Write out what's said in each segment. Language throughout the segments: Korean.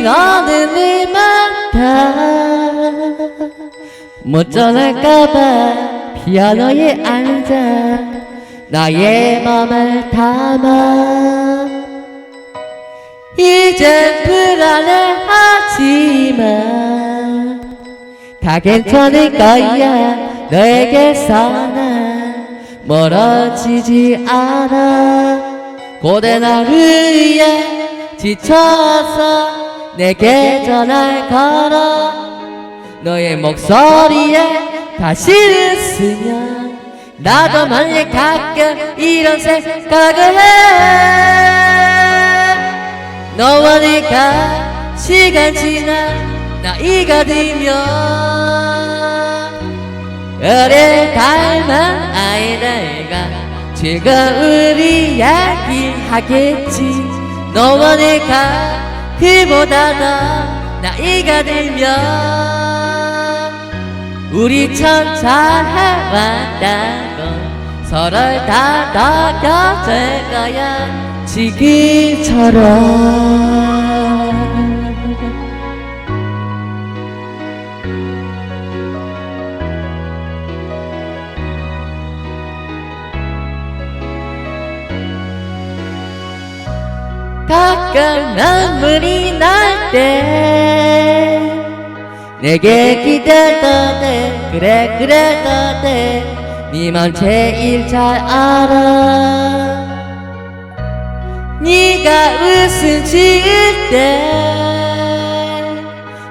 이러는 이만다 못 전할까봐 피아노에 앉아 나의 맘을 담아 이제 불안해하지마 다 괜찮을 거야? 너에게서는 멀어지지 않아 고된 하루에 지쳐서 내게 전화를 걸어 너의 목소리에 다시 웃으면 나도 만약 가끔 이런 생각을 해. 너와 내가 시간 지나 나이가 들면 어릴 닮은 아이들과 즐거운 이야기 하겠지. 너와 내가 그보다 더 나이가 들면 우리 참 잘해왔다고 서로를 다 느껴줄 거야 지금처럼 가끔 눈물이 날 때 내게 기대던 데 그래 그랬던 데 니만 제일 잘 알아. 네가 웃음 지을 때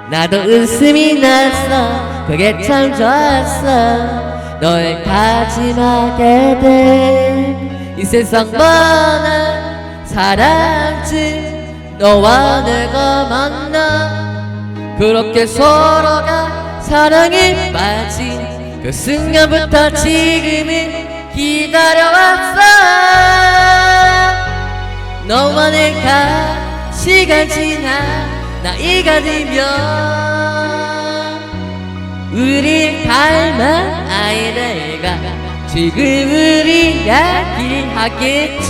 나도 웃음이 났어. 그게 참 좋았어. 널 다짐하게 돼. 이 세상 많은 사 람들 너와 내가 만나 그렇게 서로가 사랑에 빠진 그 순간부터 지금은 기다려왔어. 너와 내가 시간 지나 나이가 들면 우리 닮은 아이들과 지금 우리 이야기하겠지.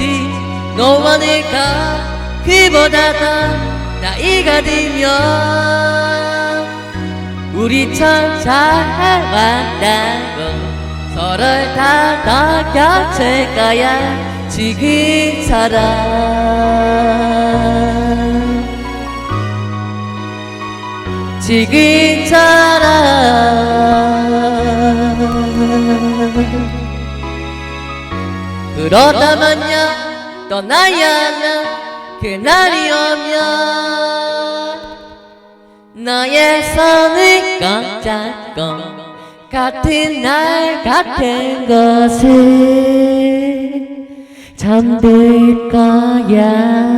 너와 내가 그보다 더 나이가 들면 우리 참 잘해왔다고 서로를 다 느껴줄 거야 지금처럼. 지금처럼. 그러다만야 떠나야 하는 그날이 오면 너의 손을 꽉 잡고 같은 날 같은 곳에 잠들 거야